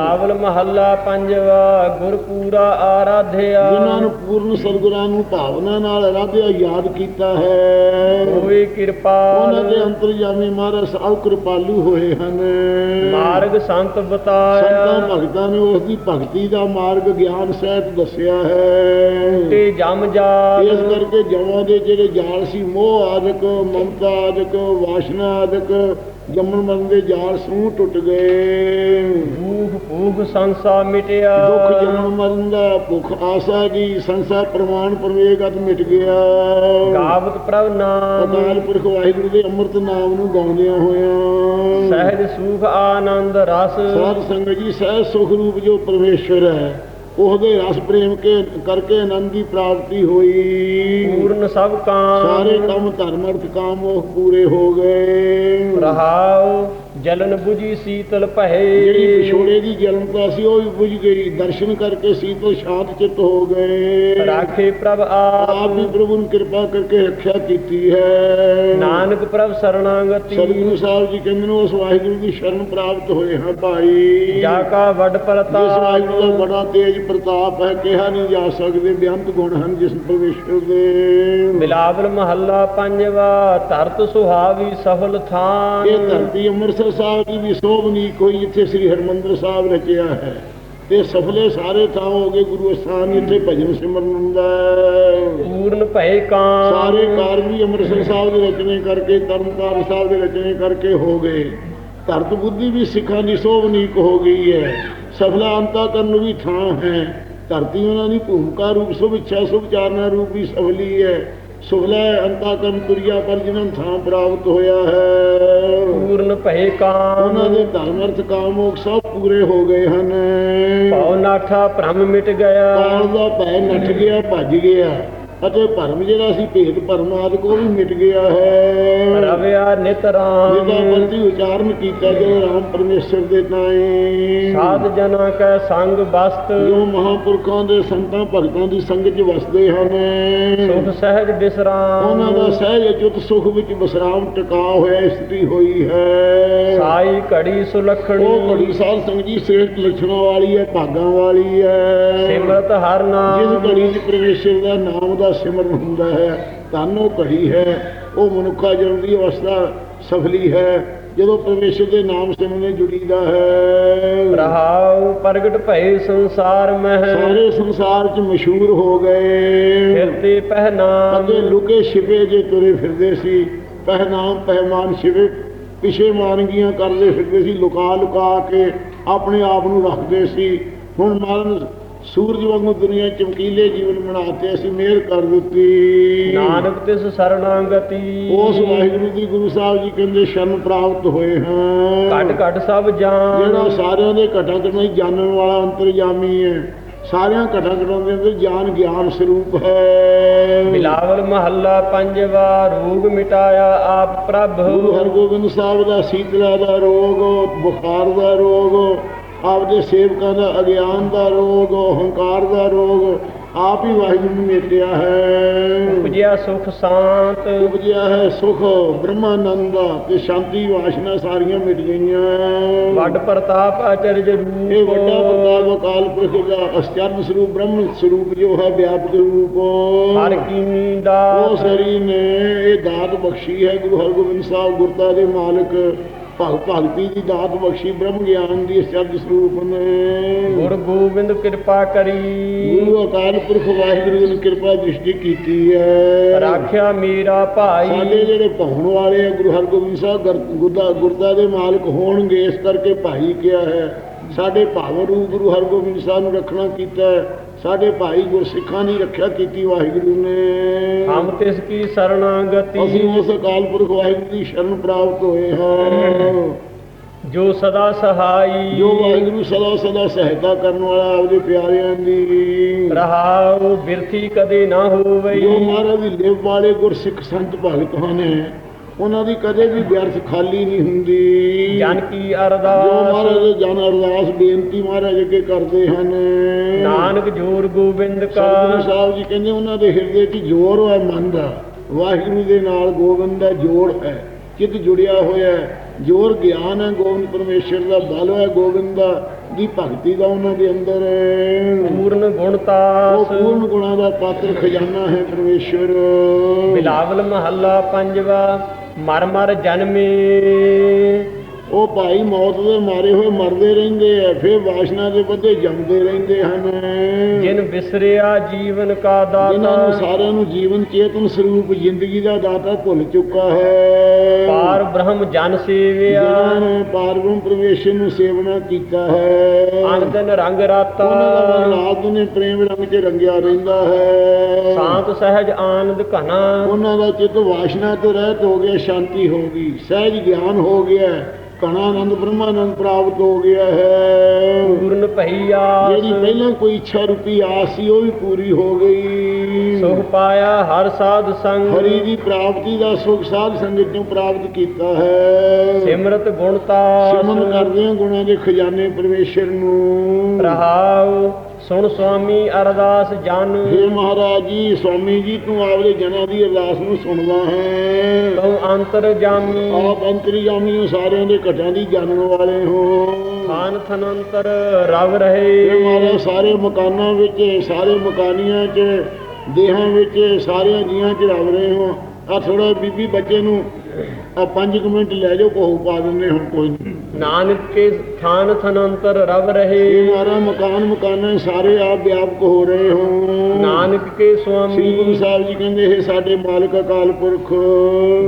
ਬਿਲਾਵਲ ਮਹੱਲਾ ਪੰਜਵਾ ਗੁਰਪੂਰਾ ਆਰਾਧਿਆ। ਜਿਨ੍ਹਾਂ ਨੂੰ ਪੂਰਨ ਸਤਿਗੁਰਾਂ ਨੂੰ ਭਾਵਨਾ ਨਾਲ ਆਰਾਧਿਆ ਯਾਦ ਕੀਤਾ ਹੈ। ਹੋਏ ਕਿਰਪਾ ਉਹਨਾਂ ਦੇ ਅੰਤਰਜਾਮੀ ਮਹਾਰਾਜ ਸਭ ਕਿਰਪਾਲੂ ਹੋਏ ਹਨ। ਮਾਰਗ ਸੰਤ ਸੰਤਾਂ ਬਤਾਇਆ ਭਗਤਾਂ ਨੇ ਉਸ ਦੀ ਭਗਤੀ ਦਾ ਮਾਰਗ ਗਿਆਨ ਸਹਿਤ ਦੱਸਿਆ ਹੈ। ਤੇ ਜਮ ਜਾ ਇਸ ਕਰਕੇ ਜਮਾਂ ਦੇ ਜਿਹੜੇ ਜਾਲ ਸੀ ਮੋਹ ਆਦਿਕ ਮਮਤਾ ਆਦਿਕ ਵਾਸ਼ਨਾ ਆਦਿਕ ਜੰਮਣ ਮਰਨ ਦੇ ਜਾਲ ਸਮੂਹ ਟੁੱਟ ਗਏ। ਭੂਖ ਭੂਖ ਸੰਸਾ ਮਿਟਿਆ। ਦੁੱਖ ਜਨਮ ਮਰਨ ਦਾ ਭੁੱਖ ਆਸਾ ਦੀ ਸੰਸਾਰ ਪ੍ਰਮਾਣ ਪਰਵੇਗਤ ਮਿਟ ਗਿਆ। ਗਾਵਤ ਪ੍ਰਭ ਨਾਮ। ਅਕਾਲ ਪੁਰਖ ਵਾਹਿਗੁਰੂ ਦੇ ਅੰਮ੍ਰਿਤ ਨਾਮ ਨੂੰ ਗਾਉਂਦਿਆਂ ਹੋਇਆਂ। ਸਹਿਜ ਸੁਖ ਆਨੰਦ ਰਸ। ਸਾਧ ਸੰਗਤ ਜੀ ਸਹਿ ਸੁਖ ਰੂਪ ਜੋ ਪਰਮੇਸ਼ਰ ਹੈ। ਉਹਦੇ ਰਸ ਪ੍ਰੇਮ ਕੇ ਕਰਕੇ ਆਨੰਦ ਦੀ ਪ੍ਰਾਪਤੀ ਹੋਈ। ਪੂਰਨ ਸਭ ਕਾਮ। ਸਾਰੇ ਕੰਮ ਧਰਮ ਅਰਥ ਕਾਮ ਮੋਹ ਪੂਰੇ ਹੋ ਗਏ। ਰਹਾਉ ਜਲਨ 부ਜੀ ਸੀਤਲ ਜਿਹੜੀ ਭਏ ਵਿਛੋੜੇ ਦੀ ਜਲਨਤਾ ਸੀ ਉਹ ਵੀ ਬੁਝ ਗਈ। ਦਰਸ਼ਨ ਕਰਕੇ ਸੀਤਲ ਸ਼ਾਂਤ ਚਿੱਤ ਹੋ ਗਏ। ਰਾਖੇ ਪ੍ਰਭ ਆਪ। ਵੀ ਪ੍ਰਭੂ ਨੇ ਕਿਰਪਾ ਕਰਕੇ ਰੱਖਿਆ ਕੀਤੀ ਹੈ। ਨਾਨਕ ਪ੍ਰਭ ਸਰਣਾਗਤੀ। ਸਤਿਗੁਰੂ ਸਾਹਿਬ ਜੀ ਕਹਿੰਦੇ ਨੇ ਉਸ ਵਾਹਿਗੁਰੂ ਦੀ ਸ਼ਰਨ ਪ੍ਰਾਪਤ ਹੋਏ ਹਾਂ ਭਾਈ। ਜਾ ਕਾ ਵੱਡ ਪ੍ਰਤਾਪ। ਵਾਹਿਗੁਰੂ ਦਾ ਬੜਾ ਤੇਜ ਪ੍ਰਤਾਪ ਹੈ ਕਿਹਾ ਨਹੀਂ ਜਾ ਸਕਦੇ ਬੇਅੰਤ ਗੁਣ ਹਨ ਜਿਸ ਪਰਮੇਸ਼ਰ ਦੇ। ਬਿਲਾਵਲ ਮਹੱਲਾ ਪੰਜਵਾ ਧਰਤ ਸੁਹਾਵੀ ਸਫਲ ਥਾਨ। ਇਹ ਧਰਤੀ ਅੰਮ੍ਰਿਤਸਰ ਸਾਹਿਬ ਦੀ ਵੀ ਸੋਭਨੀਕ ਹੋਈ ਜਿੱਥੇ ਸ੍ਰੀ ਹਰਮੰਦਰ ਸਾਹਿਬ ਰਚਿਆ ਹੈ। ਤੇ ਸਫਲੇ ਸਾਰੇ ਥਾਂ ਹੋ ਗਏ ਗੁਰੂ ਅਸਥਾਨ ਜਿੱਥੇ ਭਜਨ ਸਿਮਰਨ ਹੁੰਦਾ ਪੂਰਨ ਭਏ ਕਾਮ। ਸਾਰੇ ਕਾਰਜ ਵੀ ਅੰਮ੍ਰਿਤਸਰ ਸਾਹਿਬ ਦੇ ਰਚਨੇ ਕਰਕੇ ਤਰਨਤਾਰਨ ਸਾਹਿਬ ਦੇ ਰਚਨੇ ਕਰਕੇ ਹੋ ਗਏ। ਧਰਤ ਬੁੱਧੀ ਵੀ ਸਿੱਖਾਂ ਦੀ ਸੋਭਨੀਕ ਹੋ ਗਈ ਹੈ। ਸਫਲਾ ਅੰਤਾ ਕਰਨ ਵੀ ਥਾਂ ਹੈ। ਧਰਤੀ ਉਹਨਾਂ ਦੀ ਭੂਮਿਕਾ ਰੂਪ ਸੁਭ ਇੱਛਾ ਸੁਭ ਚਾਰਨਾ ਰੂਪ ਵੀ ਸਫਲੀ ਹੈ। ਸੁਫਲਾ ਅੰਤਾ ਕਰਨ ਤੁਰਿਆ ਪਰ ਜਿਨ੍ਹਾਂ ਨੂੰ ਥਾਂ ਪ੍ਰਾਪਤ ਹੋਇਆ ਹੈ। ਪੂਰਨ ਭਏ ਕਾਮ। ਉਹਨਾਂ ਦੇ ਧਰਮ ਅਰਥ ਕਾਮ ਮੋਖ ਸਭ ਪੂਰੇ ਹੋ ਗਏ ਹਨ। ਭਉ ਨਾਠਾ ਭ੍ਰਮ ਮਿਟ ਗਿਆ। ਕਾਲ ਦਾ ਭੈ ਨੱਠ ਗਿਆ ਭੱਜ ਗਿਆ ਅਤੇ ਭਰਮ ਜਿਹੜਾ ਸੀ ਭੇਦ ਭਰਮ ਆਦਿ ਕੋ ਵੀ ਮਿਟ ਗਿਆ ਹੈ। ਰਵਿਆ ਨਿਤ ਜਿਹਦਾ ਰਾਮ ਬੰਦੀ ਉਚਾਰਨ ਕੀਤਾ ਜੋ ਰਾਮ ਪਰਮੇਸ਼ਰ ਦੇ ਨਾਏ ਸਾਧ ਜਨਾ ਕੈ ਸੰਗ ਬਸਤ। ਜੋ ਮਹਾਪੁਰਖਾਂ ਦੇ ਸੰਤਾਂ ਭਗਤਾਂ ਦੀ ਸੰਗਤ 'ਚ ਵਸਦੇ ਹਨ। ਸੁਖ ਸਹਿਜ ਬਿਸਰਾਮ। ਉਹਨਾਂ ਦਾ ਸਹਿਜ ਅਚੁੱਤ ਸੁਖ ਵਿੱਚ ਵਿਸਰਾਮ ਟਿਕਾ ਹੋਇਆ ਸਥਿਤੀ ਹੋਈ ਹੈ। ਸਾਈ ਘੜੀ ਸੁਲਖਣੀ। ਉਹ ਘੜੀ ਸਾਧ ਸੰਗਤ ਜੀ ਸ੍ਰੇਸ਼ਟ ਲੱਛਣਾਂ ਵਾਲੀ ਹੈ ਭਾਗਾਂ ਵਾਲੀ ਹੈ। ਸਿਮਰਤ ਹਰ ਜਿਸ ਨਾਮ ਘੜੀ 'ਚ ਪਰਮੇਸ਼ਰ ਦਾ ਨਾਮ ਦਾ ਸਿਮਰਨ ਹੁੰਦਾ ਹੈ ਉਹ ਘੜੀ ਹੈ ਉਹ ਮਨੁੱਖਾ ਜਨਮ ਦੀ ਅਵਸਥਾ ਸਫਲੀ ਹੈ। ਜਦੋਂ ਪਰਮੇਸ਼ਰ ਦੇ ਨਾਮ ਸਿਮਰਨ ਜੁੜੀਦਾ ਹੈ। ਰਹਾਉ ਪ੍ਰਗਟ ਭਏ ਸੰਸਾਰ ਮਹਿ। ਸਾਰੇ ਸੰਸਾਰ 'ਚ ਮਸ਼ਹੂਰ ਹੋ ਗਏ। ਫਿਰਤੇ ਪਹਿਨਾਮ। ਅੱਗੇ ਲੁਕੇ ਛਿਪੇ ਜੇ ਤੁਰੇ ਫਿਰਦੇ ਸੀ ਪਹਿਨਾਮ ਪਹਿਮਾਨ ਛਿਪੇ ਪਿਛੇ ਮਾਨਗੀਆਂ ਕਰਦੇ ਫਿਰਦੇ ਸੀ ਲੁਕਾ ਲੁਕਾ ਕੇ ਆਪਣੇ ਆਪ ਨੂੰ ਰੱਖਦੇ ਸੀ। ਹੁਣ ਮਾਰਨ ਸੂਰਜ ਵਾਂਗੂ ਦੁਨੀਆ ਚਮਕੀਲੇ ਜੀਵਨ ਬਣਾਤੇ ਅਸੀਂ ਮਿਹਰ ਕਰ ਦਿੱਤੀ। ਨਾਨਕ ਤਿਸ ਸਰਣਾਗਤੀ। ਉਸ ਵਾਹਿਗੁਰੂ ਦੀ ਗੁਰੂ ਸਾਹਿਬ ਜੀ ਕਹਿੰਦੇ ਸ਼ਰਨ ਪ੍ਰਾਪਤ ਹੋਏ ਹਾਂ ਘਟ ਘਟ ਸਭ ਜਾਨ ਜਿਹੜਾ ਸਾਰਿਆਂ ਦੇ ਘਟਾਂ ਘਟਾਂ ਹੀ ਜਾਣਨ ਵਾਲਾ ਅੰਤਰਜਾਮੀ ਹੈ ਸਾਰਿਆਂ ਘਟਾਂ ਘਟਾਂ ਦੇ ਅੰਦਰ ਗਿਆਨ ਗਿਆਨ ਸਰੂਪ ਹੈ। ਬਿਲਾਵਲ ਮਹੱਲਾ ਪੰਜਵਾ ਰੋਗ ਮਿਟਾਇਆ ਆਪ ਪ੍ਰਭ। ਗੁਰੂ ਹਰਗੋਬਿੰਦ ਸਾਹਿਬ ਦਾ ਸੀਤਲਾ ਦਾ ਰੋਗ ਬੁਖਾਰ ਦਾ ਰੋਗ ਆਪਦੇ ਸੇਵਕਾਂ ਦਾ ਅਗਿਆਨ ਦਾ ਰੋਗ ਹੰਕਾਰ ਦਾ ਰੋਗ ਆਪ ਹੀ ਵਾਹਿਗੁਰੂ ਨੇ ਮੇਟਿਆ ਹੈ। ਉਪਜਿਆ ਸੁਖ ਸ਼ਾਂਤ। ਉਪਜਿਆ ਹੈ ਸੁਖ ਬ੍ਰਹਮਾਨੰਦ ਦਾ ਤੇ ਸ਼ਾਂਤੀ ਵਾਸ਼ਨਾ ਸਾਰੀਆਂ ਮਿਟ ਗਈਆਂ। ਵੱਡ ਪ੍ਰਤਾਪ ਆਚਰਜ ਇਹ ਰੂਪ ਵੱਡਾ ਪ੍ਰਤਾਪ ਅਕਾਲ ਪੁਰਖ ਦਾ ਅਸਚਰਨ ਸਰੂਪ ਬ੍ਰਹਮ ਸਰੂਪ ਜੋ ਹੈ ਵਿਆਪਕ ਰੂਪ। ਹਰ ਕੀਨੀ ਉਹ ਦਾ ਸਰੀ ਨੇ ਇਹ ਦਾਤ ਬਖਸ਼ੀ ਹੈ ਗੁਰੂ ਹਰਗੋਬਿੰਦ ਸਾਹਿਬ ਗੁਰਤਾ ਦੇ ਮਾਲਕ। ਭਗ ਭਗਤੀ ਦੀ ਦਾਤ ਬਖਸ਼ੀ ਬ੍ਰਹਮ ਗਿਆਨ ਦੀ ਅਸਚਰਨ ਸਰੂਪ ਨੇ। ਗੁਰ ਗੋਬਿੰਦ ਕਿਰਪਾ ਕਰੀ। ਗੁਰੂ ਅਕਾਲ ਪੁਰਖ ਵਾਹਿਗੁਰੂ ਨੇ ਕਿਰਪਾ ਦ੍ਰਿਸ਼ਟੀ ਕੀਤੀ ਹੈ। ਰਾਖਿਆ ਮੇਰਾ ਭਾਈ। ਸਾਡੇ ਜਿਹੜੇ ਪਾਉਣ ਵਾਲੇ ਗੁਰੂ ਹਰਗੋਬਿੰਦ ਸਾਹਿਬ ਗੁਰ- ਗੁਰਦਾ ਗੁਰਦਾ ਦੇ ਮਾਲਕ ਹੋਣਗੇ ਇਸ ਕਰਕੇ ਭਾਈ ਕਿਹਾ ਹੈ। ਸਾਡੇ ਭਾਵ ਰੂਪ ਗੁਰੂ ਹਰਗੋਬਿੰਦ ਸਾਹਿਬ ਨੂੰ ਰੱਖਣਾ ਕੀਤਾ ਸਾਡੇ ਭਾਈ ਗੁਰਸਿੱਖਾਂ ਦੀ ਰੱਖਿਆ ਕੀਤੀ ਵਾਹਿਗੁਰੂ ਨੇ। ਹਮ ਤਿਸ ਕੀ ਸਰਣਾਗਤੀ। ਅਸੀਂ ਉਸ ਅਕਾਲ ਪੁਰਖ ਵਾਹਿਗੁਰੂ ਦੀ ਸ਼ਰਨ ਪ੍ਰਾਪਤ ਹੋਏ ਹਾਂ। ਜੋ ਸਦਾ ਸਹਾਈ। ਜੋ ਵਾਹਿਗੁਰੂ ਸਦਾ ਸਦਾ ਸਹਾਇਤਾ ਕਰਨ ਵਾਲਾ ਆਪਦੇ ਪਿਆਰਿਆਂ ਦੀ। ਰਹਾਉ ਬਿਰਥੀ ਕਦੇ ਨਾ ਹੋਵਈ ਜੋ ਮਹਾਰਾਜ ਦੀ ਲਿਵ ਵਾਲੇ ਗੁਰਸਿੱਖ ਸੰਤ ਭਗਤ ਹਨ ਉਹਨਾਂ ਦੀ ਕਦੇ ਵੀ ਵਿਅਰਥ ਖਾਲੀ ਨਹੀਂ ਹੁੰਦੀ। ਜਨ ਕੀ ਜੋ ਅਰਦਾਸ ਮਹਾਰਾਜ ਜਨ ਅਰਦਾਸ ਬੇਨਤੀ ਮਹਾਰਾਜ ਅੱਗੇ ਕਰਦੇ ਹਨ। ਨਾਨਕ ਜੋਰ ਗੋਬਿੰਦ ਸਤਿਗੁਰੂ ਕਾ ਸਾਹਿਬ ਜੀ ਕਹਿੰਦੇ ਉਹਨਾਂ ਦੇ ਹਿਰਦੇ 'ਚ ਜੋਰ ਹੈ ਮਨ ਦਾ ਵਾਹਿਗੁਰੂ ਦੇ ਨਾਲ ਗੋਬਿੰਦ ਦਾ ਜੋੜ ਹੈ ਚਿੱਤ ਜੁੜਿਆ ਹੋਇਆ ਹੈ। ਜੋਰ ਗਿਆਨ ਹੈ ਗੋਬਿੰਦ ਪਰਮੇਸ਼ਰ ਦਾ ਬਲ ਹੈ ਗੋਬਿੰਦ ਦਾ ਦੀ ਭਗਤੀ ਦਾ ਉਹਨਾਂ ਦੇ ਅੰਦਰ। ਪੂਰਨ ਉਹ ਗੁਣਤਾਸ ਪੂਰਨ ਗੁਣਾਂ ਦਾ ਪਾਤਰ ਖਜ਼ਾਨਾ ਹੈ ਪਰਮੇਸ਼ਰ। ਬਿਲਾਵਲ ਮਹੱਲਾ ਪੰਜਵਾ ਮਰ ਮਰ ਜਨਮੇ। ਉਹ ਭਾਈ ਮੌਤ ਦੇ ਮਾਰੇ ਹੋਏ ਮਰਦੇ ਰਹਿੰਦੇ ਆ ਫਿਰ ਵਾਸ਼ਨਾ ਦੇ ਵੱਧੇ ਜੰਮਦੇ ਰਹਿੰਦੇ ਹਨ। ਜਿਨ ਵਿਸਰਿਆ ਜੀਵਨ ਕਾ ਜਿਨ੍ਹਾਂ ਨੂੰ ਦਾਤਾ ਸਾਰਿਆਂ ਨੂੰ ਜੀਵਨ ਚੇਤਨ ਸਰੂਪ ਜ਼ਿੰਦਗੀ ਦਾ ਦਾਤਾ ਭੁੱਲ ਚੁੱਕਾ ਹੈ। ਪਾਰ ਬ੍ਰਹਮ ਜਨ ਸੇਵਿਆ। ਜਿਨ੍ਹਾਂ ਨੇ ਪਾਰਬ੍ਰਹਮ ਪਰਮੇਸ਼ਰ ਨੂੰ ਸੇਵਨਾ ਕੀਤਾ ਹੈ। ਅਨੰਦਨ ਰੰਗ ਰਾਤਾ। ਉਹਨਾਂ ਦਾ ਮਨਲਾਦ ਨੇ ਪ੍ਰੇਮ ਰੰਗ 'ਚ ਰੰਗਿਆ ਰਹਿੰਦਾ ਹੈ। ਸ਼ਾਂਤ ਸਹਿਜ ਆਨੰਦ ਘਨਾ ਉਹਨਾਂ ਦਾ ਚਿੱਤ ਵਾਸ਼ਨਾ ਤੋਂ ਰਹਿਤ ਹੋ ਗਿਆ ਸ਼ਾਂਤੀ ਹੋ ਗਈ ਸਹਿਜ ਗਿਆਨ ਹੋ ਗਿਆ। ਕਣਾ ਆਨੰਦ ਬ੍ਰਹਮਾਨੰਦ ਪ੍ਰਾਪਤ ਹੋ ਗਿਆ ਹੈ। ਪੂਰਨ ਭਈਆ ਜਿਹੜੀ ਪਹਿਲਾਂ ਕੋਈ ਇੱਛਾ ਰੂਪੀ ਆਸ ਸੀ ਉਹ ਵੀ ਪੂਰੀ ਹੋ ਗਈ। ਸੁਖ ਪਾਇਆ ਹਰ ਸਾਧ ਸੰਗ। ਹਰੀ ਦੀ ਪ੍ਰਾਪਤੀ ਦਾ ਸੁਖ ਸਾਧ ਸੰਗਤ ਨੂੰ ਪ੍ਰਾਪਤ ਕੀਤਾ ਹੈ। ਸਿਮਰਤ ਗੁਣਤਾਸ ਸਿਮਰਨ ਕਰਦੇ ਹਾਂ ਗੁਣਾਂ ਦੇ ਖਜ਼ਾਨੇ ਪਰਮੇਸ਼ਰ ਨੂੰ। ਰਹਾਉ। ਸੁਣ ਸੁਆਮੀ ਅਰਦਾਸ ਜਨ। ਹੇ ਮਹਾਰਾਜ ਜੀ ਸਵਾਮੀ ਜੀ ਤੂੰ ਆਪਦੇ ਜਨਾਂ ਦੀ ਅਰਦਾਸ ਨੂੰ ਸੁਣਦਾ ਹੈ। ਤਉ ਅੰਤਰ ਜਾਮੀ। ਆਪ ਅੰਤਰੀਆਮੀ ਹੋ ਸਾਰਿਆਂ ਦੇ ਘਟਾਂ ਦੀ ਜਾਣਨ ਵਾਲੇ ਹੋ। ਖਾਨ ਥਨੰਤਰ ਰਵ ਇਹ ਰਹੇ ਮਹਾਰਾਜ ਸਾਰੇ ਮਕਾਨਾਂ ਵਿੱਚ ਸਾਰੇ ਮਕਾਨੀਆਂ 'ਚ ਦੇਹਾਂ ਵਿੱਚ ਸਾਰਿਆਂ ਜੀਆਂ 'ਚ ਰਵ ਰਹੇ ਹੋ। ਆ ਥੋੜਾ ਬੀਬੀ ਬੱਚੇ ਨੂੰ ਆ 5 ਮਿੰਟ ਲੈ ਜਾਓ ਕੋਹ ਪਾ ਦਿੰਦੇ ਹੁਣ ਕੋਈ ਨਹੀਂ ਨਾਨਕ ਕੇ ਥਾਨ ਥਨੰਤਰ ਰਵ ਇਹ ਰਹੇ ਮਾਰਾ ਮਕਾਨ ਮਕਾਨਾਂ ਸਾਰੇ ਆਪ ਵਿਆਪਕ ਹੋ ਰਹੇ ਹੋ। ਨਾਨਕ ਕੇ ਸ੍ਰੀ ਗੁਰੂ ਸੁਆਮੀ ਸਾਹਿਬ ਜੀ ਕਹਿੰਦੇ ਇਹ ਸਾਡੇ ਮਾਲਕ ਅਕਾਲ ਪੁਰਖ।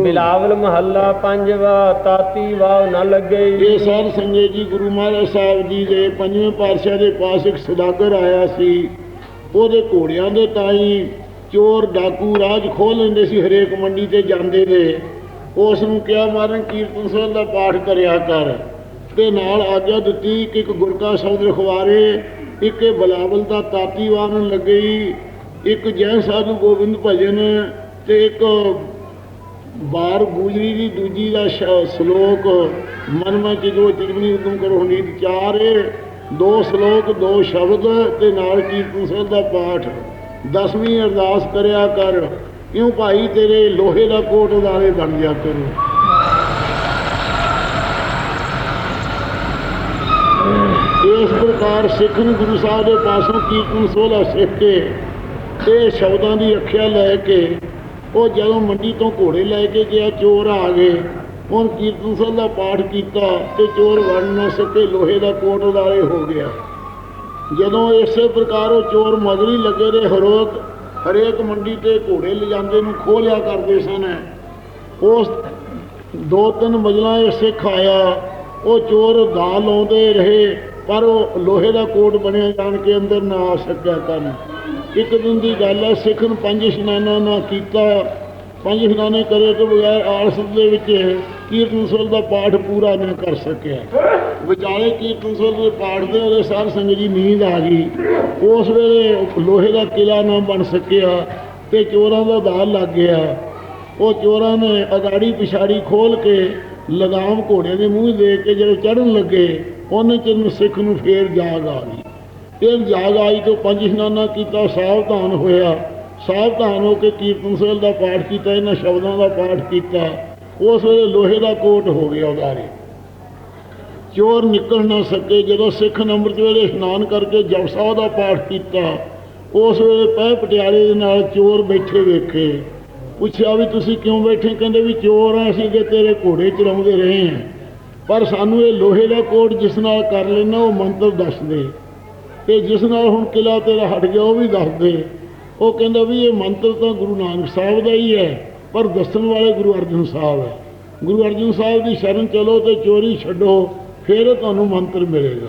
ਬਿਲਾਵਲ ਮਹੱਲਾ ਪੰਜਵਾ ਤਾਤੀ ਵਾਵ ਨ ਇਹ ਲੱਗੇ ਸਾਧ ਸੰਗਤ ਜੀ ਗੁਰੂ ਮਹਾਰਾਜ ਸਾਹਿਬ ਜੀ ਦੇ ਪੰਜਵੇਂ ਪਾਤਸ਼ਾਹ ਦੇ ਪਾਸ ਇੱਕ ਸਦਾਗਰ ਆਇਆ ਸੀ। ਉਹਦੇ ਘੋੜਿਆਂ ਦੇ ਤਾਈ ਚੋਰ ਡਾਕੂ ਰਾਜ ਖੋਹ ਲੈਂਦੇ ਸੀ ਹਰੇਕ ਮੰਡੀ ਤੇ ਜਾਂਦੇ ਨੇ। ਉਸ ਨੂੰ ਕਿਹਾ ਮਾਰਨ ਕੀਰਤਨ ਸਾਹਿਬ ਦਾ ਪਾਠ ਕਰਿਆ ਕਰ। ਤੇ ਨਾਲ ਆਗਿਆ ਦਿੱਤੀ ਕਿ ਇੱਕ ਗੁਰਕਾ ਸ਼ਬਦ ਰਖਵਾਰੇ ਇੱਕ ਇਹ ਬਲਾਵਲ ਦਾ ਤਾਤੀ ਵਾਰਨ ਲੱਗੀ ਇੱਕ ਜੈ ਸਾਧੂ ਗੋਬਿੰਦ ਭਜਨ ਤੇ ਇੱਕ ਬਾਰ ਗੁਜਰੀ ਦੀ ਦੂਜੀ ਦਾ ਸ਼ਲੋਕ ਮਨ ਮੈਂ ਜੋ ਚਿਰਵਨੀ ਉਦਮ ਕਰੋ ਨੀਤ ਚਾਰ। ਇਹ ਦੋ ਸ਼ਲੋਕ, ਦੋ ਸ਼ਬਦ ਤੇ ਨਾਲ ਕੀਰਤਨ ਸਾਹਿਬ ਦਾ ਪਾਠ। ਦਸਵੀਂ ਅਰਦਾਸ ਕਰਿਆ ਕਰ। ਕਿਉਂ ਭਾਈ ਤੇਰੇ ਲੋਹੇ ਦਾ ਕੋਟ ਉਦਾਰੇ ਬਣ ਗਿਆ ਤੇਰੇ ਇਸ ਪ੍ਰਕਾਰ ਸਿੱਖ ਨੂੰ ਗੁਰੂ ਸਾਹਿਬ ਦੇ ਪਾਸੋਂ ਕੀਰਤਨ ਸੋਲਾ ਸਿੱਖ ਕੇ ਤੇ ਸ਼ਬਦਾਂ ਦੀ ਰੱਖਿਆ ਲੈ ਕੇ ਉਹ ਜਦੋਂ ਮੰਡੀ ਤੋਂ ਘੋੜੇ ਲੈ ਕੇ ਗਿਆ, ਚੋਰ ਆ ਗਏ। ਹੁਣ ਕੀਰਤਨ ਸਾਹਿਬ ਦਾ ਪਾਠ ਕੀਤਾ ਤੇ ਚੋਰ ਵੜ ਨਾ ਸਕੇ, ਲੋਹੇ ਦਾ ਕੋਟ ਉਦਾਰੇ ਹੋ ਗਿਆ। ਜਦੋਂ ਇਸੇ ਪ੍ਰਕਾਰ ਉਹ ਚੋਰ ਮਗਰੀ ਲੱਗੇ ਰਹੇ ਹਰੋਕ ਹਰੇਕ ਮੰਡੀ ਤੇ ਘੋੜੇ ਲਿਜਾਂਦੇ ਨੂੰ ਖੋਹ ਲਿਆ ਕਰਦੇ ਸਨ। ਉਸ ਦੋ ਤਿੰਨ ਮਜਲਾਂ ਇਹ ਸਿੱਖ ਆਇਆ। ਉਹ ਚੋਰ ਦਾ ਲਾਉਂਦੇ ਰਹੇ, ਪਰ ਉਹ ਲੋਹੇ ਦਾ ਕੋਟ ਬਣਿਆ ਜਾਣ ਕੇ ਅੰਦਰ ਨਾ ਆ ਸਕਿਆ ਕਰਨ ਇੱਕ ਦਿਨ ਦੀ ਗੱਲ ਹੈ, ਸਿੱਖ ਨੂੰ ਪੰਜ ਇਸ਼ਨਾਨਾਂ ਨਾ ਕੀਤਾ। ਪੰਜ ਇਸ਼ਨਾਨੇ ਕਰੇ ਤੋਂ ਬਗੈਰ ਆਲਸ ਦੇ ਵਿੱਚ ਕੀਰਤਨ ਸੋਲ ਦਾ ਪਾਠ ਪੂਰਾ ਨਾ ਕਰ ਸਕਿਆ। ਵਿਚਾਲੇ ਕੀਰਤਨ ਸੋਲ ਦੇ ਪਾਠ ਦੇ ਉਹਦੇ ਸਾਰ ਸੰਗਤ ਜੀ ਨੀਂਦ ਆ ਗਈ। ਉਸ ਵੇਲੇ ਲੋਹੇ ਦਾ ਕਿਲਾ ਨਾ ਬਣ ਸਕਿਆ ਤੇ ਚੋਰਾਂ ਦਾ ਦਾਲ ਲੱਗ ਗਿਆ। ਉਹ ਚੋਰਾਂ ਨੇ ਅਗਾੜੀ ਪਿਛਾੜੀ ਖੋਲ ਕੇ ਲਗਾਮ ਘੋੜੇ ਦੇ ਮੂੰਹ ਦੇ ਕੇ ਜਦੋਂ ਚੜਨ ਲੱਗੇ, ਉਹਨੇ ਚਿਰ ਨੂੰ ਸਿੱਖ ਨੂੰ ਫੇਰ ਜਾਗ ਆ ਗਈ। ਇਹ ਜਾਗ ਆਈ ਤੋਂ ਪੰਜ ਇਸ਼ਨਾਨਾ ਕੀਤਾ, ਸਾਵਧਾਨ ਹੋਇਆ। ਸਾਵਧਾਨ ਹੋ ਕੇ ਕੀਰਤਨ ਸੋਲ ਦਾ ਪਾਠ ਕੀਤਾ, ਇਹਨਾਂ ਸ਼ਬਦਾਂ ਦਾ ਪਾਠ ਕੀਤਾ। ਉਸ ਵੇਲੇ ਲੋਹੇ ਦਾ ਕੋਟ ਹੋ ਗਿਆ ਉਦਾਰੇ ਚੋਰ ਨਿਕਲ ਨਾ ਸਕੇ। ਜਦੋਂ ਸਿੱਖ ਅੰਮ੍ਰਿਤ ਵੇਲੇ ਇਸ਼ਨਾਨ ਕਰਕੇ ਜਪ ਸਾਹਿਬ ਦਾ ਪਾਠ ਕੀਤਾ, ਉਸ ਵੇਲੇ ਪੈ ਪਟਿਆਲੇ ਦੇ ਨਾਲ ਚੋਰ ਬੈਠੇ ਵੇਖੇ। ਪੁੱਛਿਆ ਵੀ, ਤੁਸੀਂ ਕਿਉਂ ਬੈਠੇ? ਕਹਿੰਦੇ ਵੀ, ਚੋਰ ਆ, ਅਸੀਂ ਕਿ ਤੇਰੇ ਘੋੜੇ ਚਲਾਉਂਦੇ ਰਹੇ ਹਾਂ। ਪਰ ਸਾਨੂੰ ਇਹ ਲੋਹੇ ਦਾ ਕੋਟ ਜਿਸ ਨਾਲ ਕਰ ਲੈਣਾ, ਉਹ ਮੰਤਰ ਦੱਸ ਦੇ ਤੇ ਜਿਸ ਨਾਲ ਹੁਣ ਕਿਲਾ ਤੇਰਾ ਹਟ ਗਿਆ, ਉਹ ਵੀ ਦੱਸ ਦੇ ਉਹ ਕਹਿੰਦਾ ਵੀ, ਇਹ ਮੰਤਰ ਤਾਂ ਗੁਰੂ ਨਾਨਕ ਸਾਹਿਬ ਦਾ ਹੀ ਹੈ। ਪਰ ਦੱਸਣ ਵਾਲੇ ਗੁਰੂ ਅਰਜਨ ਸਾਹਿਬ ਹੈ। ਗੁਰੂ ਅਰਜਨ ਸਾਹਿਬ ਦੀ ਸ਼ਰਨ ਚਲੋ ਤੇ ਚੋਰੀ ਛੱਡੋ ਫਿਰ ਤੁਹਾਨੂੰ ਮੰਤਰ ਮਿਲੇਗਾ।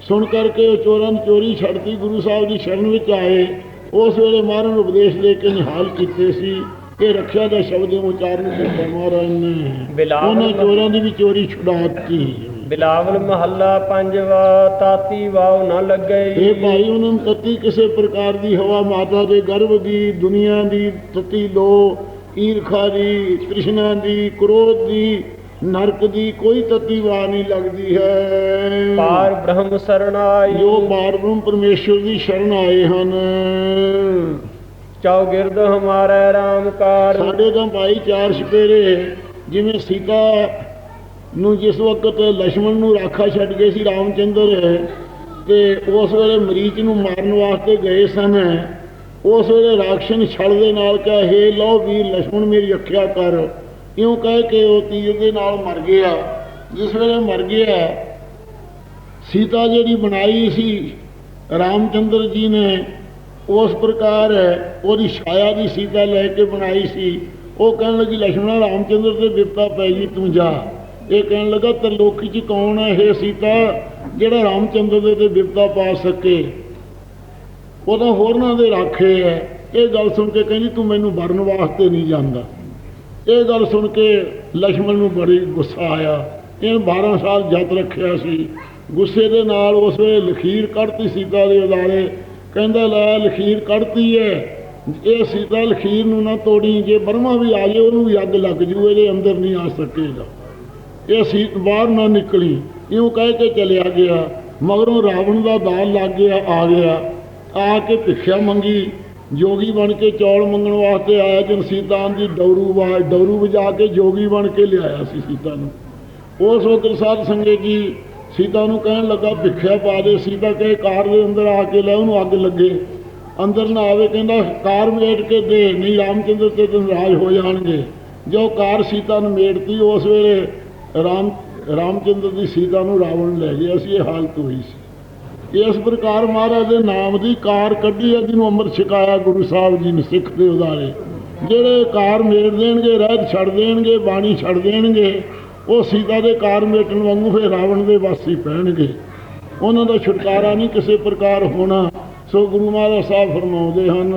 ਸੁਣ ਕਰਕੇ ਉਹ ਚੋਰਾਂ ਦੀ ਚੋਰੀ ਛੱਡਤੀ ਗੁਰੂ ਸਾਹਿਬ ਦੀ ਸ਼ਰਨ ਵਿੱਚ ਆਏ। ਉਸ ਵੇਲੇ ਮਹਾਰਾਜ ਨੂੰ ਉਪਦੇਸ਼ ਦੇ ਕੇ ਨਿਹਾਲ ਕੀਤੇ ਸੀ ਇਹ ਰੱਖਿਆ ਦਾ ਸ਼ਬਦ ਉਚਾਰਨ ਕੀਤਾ ਮਹਾਰਾਜ ਨੇ ਉਹਨਾਂ ਚੋਰਾਂ ਦੀ ਵੀ ਚੋਰੀ ਛੁਡਾਤੀ ਬਿਲਾਵਲ ਮਹੱਲਾ ਪੰਜਵਾ ਤਾਤੀ ਵਾਵ ਨ ਇਹ ਲੱਗੇ ਭਾਈ ਉਹਨਾਂ ਨੂੰ ਤਤੀ ਕਿਸੇ ਪ੍ਰਕਾਰ ਦੀ ਹਵਾ ਮਾਤਾ ਦੇ ਗਰਭ ਦੀ ਦੁਨੀਆ ਦੀ ਤਤੀ ਲੋ ਈਰਖਾ ਦੀ ਤ੍ਰਿਸ਼ਨਾ ਦੀ ਕ੍ਰੋਧ ਦੀ ਨਰਕ ਦੀ ਕੋਈ ਤਤੀਵਾ ਨਹੀਂ ਲੱਗਦੀ ਹੈ। ਪਾਰ ਬ੍ਰਹਮ ਸਰਣਾਈ। ਜੋ ਪਾਰ ਬ੍ਰਹਮ ਪਰਮੇਸ਼ਰ ਦੀ ਸ਼ਰਨ ਆਏ ਹਨ। ਚਾਉ ਗਿਰਦ ਹਮਾਰਾ ਰਾਮਕਾਰ ਸਾਡੇ ਤੋਂ ਭਾਈ ਚਾਰ ਸਪੇਰੇ ਜਿਵੇਂ ਸੀਤਾ ਨੂੰ ਜਿਸ ਵਕਤ ਲక్ష్మణ ਨੂੰ ਰਾਖਾ ਛੱਡ ਗਏ ਸੀ ਰਾਮਚੰਦਰ ਤੇ ਉਸ ਵੇਲੇ ਮਰੀਚ ਨੂੰ ਮਾਰਨ ਵਾਸਤੇ ਗਏ ਸਨ। ਉਸ ਵੇਲੇ ਰਾਖਸ਼ਣ ਛਲ ਦੇ ਨਾਲ ਕਹੇ, ਹੇ ਲੋ ਵੀਰ ਲక్ష్మణ ਮੇਰੀ ਰੱਖਿਆ ਕਰ। ਇਉਂ ਕਹਿ ਕੇ ਉਹ ਤੀਰ ਦੇ ਨਾਲ ਮਰ ਗਿਆ। ਜਿਸ ਵੇਲੇ ਮਰ ਗਿਆ, ਸੀਤਾ ਜਿਹੜੀ ਬਣਾਈ ਸੀ, ਰਾਮਚੰਦਰ ਜੀ ਨੇ, ਉਸ ਪ੍ਰਕਾਰ ਉਹਦੀ ਛਾਇਆ ਦੀ ਸੀਤਾ ਲੈ ਕੇ ਬਣਾਈ ਸੀ। ਉਹ ਕਹਿਣ ਲੱਗੀ ਲక్ష్మణ ਰਾਮਚੰਦਰ ਤੇ ਵਿਪਤਾ ਪੈ ਗਈ, ਤੂੰ ਜਾ। ਇਹ ਕਹਿਣ ਲੱਗਾ, ਤਰਲੋਕੀ ਚ ਕੌਣ ਹੈ ਇਹ ਸੀਤਾ, ਜਿਹੜਾ ਰਾਮਚੰਦਰ ਦੇ ਤੇ ਵਿਪਤਾ ਪਾ ਸਕੇ? ਉਹ ਤਾਂ ਹੋਰਨਾਂ ਦੇ ਰਾਖੇ ਹੈ ਇਹ ਗੱਲ ਸੁਣ ਕੇ ਕਹਿੰਦੀ, ਤੂੰ ਮੈਨੂੰ ਵਰਨ ਵਾਸਤੇ ਨਹੀਂ ਜਾਂਦਾ। ਇਹ ਗੱਲ ਸੁਣ ਕੇ ਲక్ష్మణ ਨੂੰ ਬੜੀ ਗੁੱਸਾ ਆਇਆ। ਇਹ 12 ਸਾਲ ਜੱਤ ਰੱਖਿਆ ਸੀ। ਗੁੱਸੇ ਦੇ ਨਾਲ ਉਸ ਵੇਲੇ ਲਖੀਰ ਕੱਢਤੀ ਸੀਤਾ ਦੇ ਉਦਾਰੇ। ਕਹਿੰਦਾ, ਲੈ, ਲਖੀਰ ਕੱਢਤੀ ਹੈ ਇਹ ਸੀਤਾ ਲਖੀਰ ਨੂੰ ਨਾ ਤੋੜੀ, ਜੇ ਬਰਮਾ ਵੀ ਆ ਜੇ, ਉਹਨੂੰ ਵੀ ਅੱਗ ਲੱਗ ਜੂ, ਇਹਦੇ ਅੰਦਰ ਨਹੀਂ ਆ ਸਕੇਗਾ। ਇਹ ਸੀ ਬਾਹਰ ਨਾ ਨਿਕਲੀ। ਇਉਂ ਕਹਿ ਕੇ ਚਲਿਆ ਗਿਆ। ਮਗਰੋਂ ਰਾਵਣ ਦਾ ਦਾਲ ਲੱਗ ਗਿਆ, ਆ ਗਿਆ। ਆ ਕੇ ਭਿੱਖਿਆ ਮੰਗੀ, ਜੋਗੀ ਬਣ ਕੇ ਚੌਲ ਮੰਗਣ ਵਾਸਤੇ ਆਇਆ ਜਨ ਸੀਤਾ ਦੀ ਡੌਰੂ ਵਾ, ਡੌਰੂ ਵਜਾ ਕੇ ਜੋਗੀ ਬਣ ਕੇ ਲਿਆਇਆ ਸੀ ਸੀਤਾ ਨੂੰ। ਉਸ ਵਕਤ ਸਾਧ ਸੰਗਤ ਜੀ ਸੀਤਾ ਨੂੰ ਕਹਿਣ ਲੱਗਾ, ਭਿੱਖਿਆ ਪਾ ਦੇ, ਸੀਤਾ ਕਹੇ ਕਾਰ ਦੇ ਅੰਦਰ ਆ ਕੇ ਲੈ, ਉਹਨੂੰ ਅੱਗ ਲੱਗੇ। ਅੰਦਰ ਨਾ ਆਵੇ, ਕਹਿੰਦਾ, ਕਾਰ ਮੇਟ ਕੇ ਦੇ, ਨਹੀਂ ਰਾਮਚੰਦਰ ਤੇ ਰਾਜ ਹੋ ਜਾਣਗੇ। ਜੋ ਕਾਰ ਸੀਤਾ ਨੂੰ ਮੇਟਤੀ, ਉਸ ਵੇਲੇ ਰਾਮ, ਰਾਮਚੰਦਰ ਦੀ ਸੀਤਾ ਨੂੰ ਰਾਵਣ ਲੈ ਗਿਆ ਸੀ, ਇਹ ਹਾਲਤ ਹੋਈ ਸੀ। ਇਸ ਪ੍ਰਕਾਰ ਮਹਾਰਾਜ ਦੇ ਨਾਮ ਦੀ ਕਾਰ ਕੱਢੀ ਹੈ, ਜਿਹਨੂੰ ਅੰਮ੍ਰਿਤ ਛਕਾਇਆ ਗੁਰੂ ਸਾਹਿਬ ਜੀ ਨੇ, ਸਿੱਖ ਦੇ ਉਦਾਰੇ। ਜਿਹੜੇ ਕਾਰ ਮੇਟ ਦੇਣਗੇ ਰਹਿਤ ਛੱਡ ਦੇਣਗੇ, ਬਾਣੀ ਛੱਡ ਦੇਣਗੇ, ਉਹ ਸੀਤਾ ਦੇ ਕਾਰ ਮੇਟਣ ਵਾਂਗੂ ਫਿਰ ਰਾਵਣ ਦੇ ਵਾਸੀ ਪੈਣਗੇ। ਉਹਨਾਂ ਦਾ ਛੁਟਕਾਰਾ ਨਹੀਂ ਕਿਸੇ ਪ੍ਰਕਾਰ ਹੋਣਾ। ਸੋ ਗੁਰੂ ਮਹਾਰਾਜ ਸਾਹਿਬ ਫਰਮਾਉਂਦੇ ਹਨ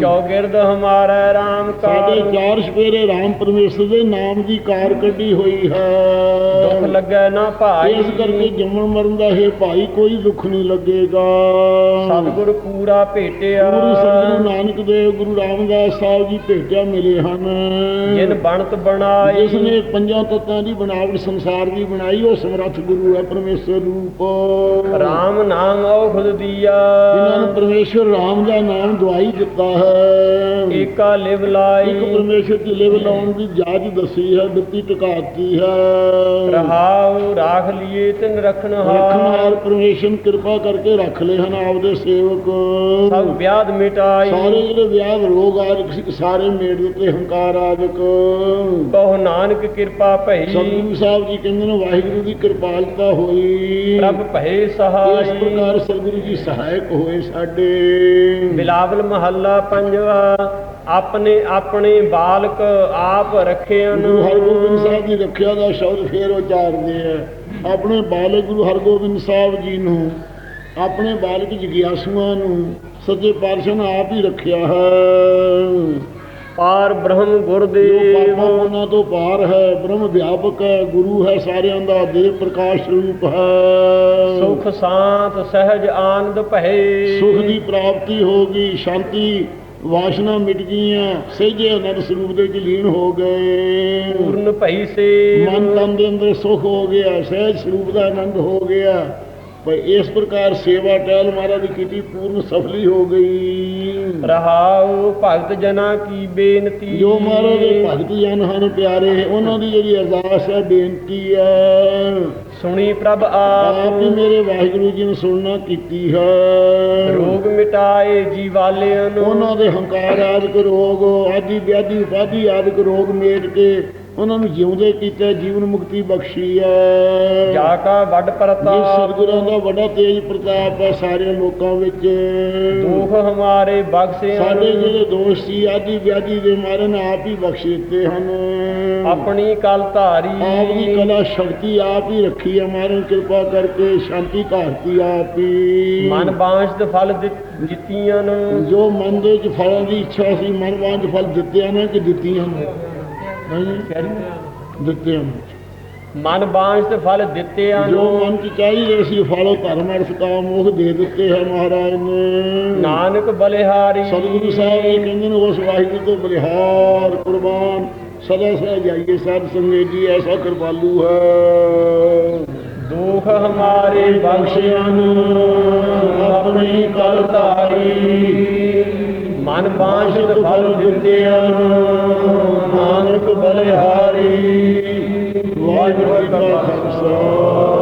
ਚੌਗਿਰਦ ਹਮਾਰਾ RAM ਸਾਡੇ ਚਾਰ ਸਪੇਰੇ ਰਾਮ ਪਰਮੇਸ਼ਰ ਦੇ ਨਾਮ ਦੀ ਕਾਰ ਕੱਢੀ ਹੋਈ ਦੁੱਖ ਹੈ ਲੱਗੈ ਨਾ ਭਾਈ। ਇਸ ਕਰਕੇ ਜੰਮਣ ਮਰਨ ਦਾ ਹੈ ਭਾਈ ਕੋਈ ਦੁੱਖ ਨਹੀਂ ਲੱਗੇਗਾ। ਸਤਿਗੁਰ ਪੂਰਾ ਭੇਟਿਆ। ਗੁਰੂ ਸੰਗਰੂ ਨਾਨਕ ਦੇਵ ਗੁਰੂ ਰਾਮਦਾਸ ਸਾਹਿਬ ਜੀ ਭੇਟਿਆ ਮਿਲੇ ਹਨ। ਜਿਨ ਬਣਤ ਬਣਾਈ ਜਿਸ ਨੇ ਪੰਜਾਂ ਤੱਤਾਂ ਦੀ ਬਣਾਵਟ ਸੰਸਾਰ ਦੀ ਬਣਾਈ ਉਹ ਸਮਰੱਥ ਗੁਰੂ ਹੈ ਪਰਮੇਸ਼ਰ ਰੂਪ। RAM ਨਾਮ ਔਖਦ ਦੀਆ। ਜਿਨ੍ਹਾਂ ਨੂੰ ਪਰਮੇਸ਼ਰ ਰਾਮ ਦਾ ਨਾਮ ਦਵਾਈ ਦਿੱਤਾ ਹੈ। ਏਕਾ ਲਿਵ ਲਾਈ। ਇੱਕ ਪਰਮੇਸ਼ਰ ਦੀ ਲਿਵ ਲਾਉਣ ਦੀ ਜਾਚ ਦੱਸੀ ਹੈ ਦਿੱਤੀ ਟਿਕਾਤੀ ਹੈ। ਰਹਾਉ ਰਾਖ ਲਿਏ ਤਿਨ ਰਖਣ ਹਾਰ। ਪਰਮੇਸ਼ਰ ਕਿਰਪਾ ਕਰਕੇ ਰੱਖ ਲਏ ਹਨ ਆਪਦੇ ਸੇਵਕ। ਸਭ ਵਿਆਦ ਮਿਟਾਈ। ਸਾਰੇ ਜਿਹੜੇ ਵਿਆਹ ਰੋਗ ਸੀ ਸਾਰੇ ਮੇੜ ਦਿੱਤੇ ਹੰਕਾਰ ਆਦਿਕ। ਕਹੋ ਨਾਨਕ ਕਿਰਪਾ ਭਈ। ਸਤਿਗੁਰੂ ਸਾਹਿਬ ਜੀ ਕਹਿੰਦੇ ਨੇ ਵਾਹਿਗੁਰੂ ਦੀ ਕਿਰਪਾਲਤਾ ਹੋਈ। ਪ੍ਰਭ ਭਏ ਇਸ ਸਹਾਈ ਪ੍ਰਕਾਰ ਸਤਿਗੁਰੂ ਜੀ ਸਹਾਇਕ ਹੋਏ ਸਾਡੇ। ਬਿਲਾਵਲ ਮਹੱਲਾ ਪੰਜਵਾ ਆਪਣੇ ਆਪਣੇ ਬਾਲਕ ਆਪ ਰੱਖਿਆਨ ਗੁਰੂ ਹਰਗੋਬਿੰਦ ਸਾਹਿਬ ਦੀ ਰੱਖਿਆ ਦਾ ਸ਼ਬਦ ਫੇਰ ਉਚਾਰਦੇ ਆ। ਆਪਣੇ ਬਾਲਕ ਗੁਰੂ ਹਰਗੋਬਿੰਦ ਸਾਹਿਬ ਜੀ ਨੂੰ ਆਪਣੇ ਬਾਲਕ ਜਗਿਆਸੂਆਂ ਨੂੰ ਸੱਚੇ ਪਾਤਸ਼ਾਹ ਨੇ ਆਪ ਹੀ ਰੱਖਿਆ ਹੈ। ਪਾਰ ਬ੍ਰਹਮ ਗੁਰਦੇਵ। ਪਾਪਾਂ ਉਹਨਾਂ ਤੋਂ ਪਾਰ ਹੈ ਬ੍ਰਹਮ ਵਿਆਪਕ ਹੈ ਗੁਰੂ ਹੈ ਸਾਰਿਆਂ ਦਾ ਦੇਵ ਪ੍ਰਕਾਸ਼ ਰੂਪ ਹੈ। ਸੁਖ ਸ਼ਾਂਤ ਸਹਿਜ ਆਨੰਦ ਭਏ। ਸੁਖ ਦੀ ਪ੍ਰਾਪਤੀ ਹੋ ਗਈ ਸ਼ਾਂਤੀ ਵਾਸ਼ਨਾ ਮਿਟ ਗਈਆਂ ਸਹਿਜੇ ਅਨੰਦ ਸਰੂਪ ਦੇ ਵਿੱਚ ਲੀਨ ਹੋ ਗਏ। ਪੂਰਨ ਭਈ ਸੇ ਮਨ ਤਨ ਦੇ ਅੰਦਰ ਸੁਖ ਹੋ ਗਿਆ ਸਹਿਜ ਸਰੂਪ ਦਾ ਆਨੰਦ ਹੋ ਗਿਆ। ਪਰ ਇਸ ਪ੍ਰਕਾਰ ਸੇਵਾ ਟਹਿਲ ਮਹਾਰਾਜ ਦੀ ਕੀਤੀ ਪੂਰਨ ਸਫਲੀ ਹੋ ਗਈ। ਰਹਾਉ ਭਗਤ ਜਨਾ ਕੀ ਬੇਨਤੀ। ਜੋ ਮਹਾਰਾਜ ਦੇ ਭਗਤ ਜਨ ਹਨ ਪਿਆਰੇ ਉਹਨਾਂ ਦੀ ਜਿਹੜੀ ਅਰਦਾਸ ਹੈ ਬੇਨਤੀ ਹੈ। ਸੁਣੀ ਪ੍ਰਭ ਆਪ। ਹੀ ਮੇਰੇ ਵਾਹਿਗੁਰੂ ਜੀ ਨੇ ਸੁਣਨਾ ਕੀਤੀ ਹੈ। ਰੋਗ ਮਿਟਾਏ ਜੀਵਾਲਿਆਂ ਨੂੰ। ਉਹਨਾਂ ਦੇ ਹੰਕਾਰ ਆਦਿਕ ਰੋਗ ਆਦਿ ਵਿਆਧੀ ਉਪਾਧੀ ਆਦਿਕ ਰੋਗ ਮੇਟ ਕੇ ਉਹਨਾਂ ਨੂੰ ਜਿਉਂਦੇ ਕੀਤਾ ਜੀਵਨ ਮੁਕਤੀ ਬਖਸ਼ੀ ਹੈ ਜਾ ਕਾ ਵੱਡ ਪ੍ਰਤਾਪ। ਸਤਿਗੁਰਾਂ ਦਾ ਵੱਡਾ ਤੇਜ ਪ੍ਰਤਾਪ ਹੈ ਸਾਰੇ ਲੋਕਾਂ ਵਿੱਚ। ਦੁਖ ਹਮਾਰੇ ਬਖਸ਼ੇ। ਸਾਡੇ ਜਿਹੜੇ ਦੋਸ਼ ਸੀ ਆਦਿ ਵਿਆਧੀ ਦੇ ਮਾਰਨ ਆਪ ਹੀ ਬਖਸ਼ ਦਿੱਤੇ ਹਨ। ਆਪਣੀ ਕਲ ਧਾਰੀ। ਆਪ ਦੀ ਕਲਾ ਸ਼ਕਤੀ ਆਪ ਹੀ ਰੱਖੀ ਹੈ ਮਾਰਨ ਕਿਰਪਾ ਕਰਕੇ ਸ਼ਾਂਤੀ ਘਾਰਤੀ ਆਪ ਹੀ। ਮਨ ਬਾਂਛ ਫਲ ਦਿੱਤ- ਜਿੱਤੀਆਂ ਨੂੰ। ਜੋ ਮਨ ਦੇ ਵਿੱਚ ਫਲਾਂ ਦੀ ਇੱਛਾ ਸੀ ਮਨ ਵਾਂਝ ਫਲ ਦਿੱਤਿਆਂ ਨੇ ਕਿ ਦਿੱਤੀਆਂ ਨੇ? ਨਹੀਂ ਦਿੱਤਿਆਂ ਨੇ ਮਨ ਬਾਂਛ ਤੇ ਫਲ ਦਿੱਤਿਆਂ ਜੋ ਨੂੰ। ਮਨ ਚ ਚਾਹੀਦੇ ਸੀ ਫਲ ਧਰਮ ਅਰਥ ਕਾਮ ਉਹ ਦੇ ਦਿੱਤੇ ਹੈ ਮਹਾਰਾਜ ਨੇ। ਨਾਨਕ ਬਲਿਹਾਰੀ। ਸਤਿਗੁਰੂ ਸਾਹਿਬ ਜੀ ਕਹਿੰਦੇ ਨੇ ਉਸ ਵਾਹਿਗੁਰੂ ਤੋਂ ਬਲਿਹਾਰ ਕੁਰਬਾਨ। ਸਦਾ ਸਦਾ ਜਾਈਏ ਸਾਧ ਸੰਗਤ ਜੀ ਐਸਾ ਕਿਰਪਾਲੂ ਹੈ। ਦੁਖ ਹਮਾਰੇ ਬਖਸ਼ਿਆਂ ਨੂੰ ਆਪਣੀ ਕਲ ਧਾਰੀ। ਮਨ ਬਾਂਛ ਫਲ ਦਿੱਤਿਆਂ ਨੂੰ ਨਾਨਕ ਬਲਿਹਾਰੀ ਵਾਹਿਗੁਰੂ ਕਾ ਖਾਲਸਾ।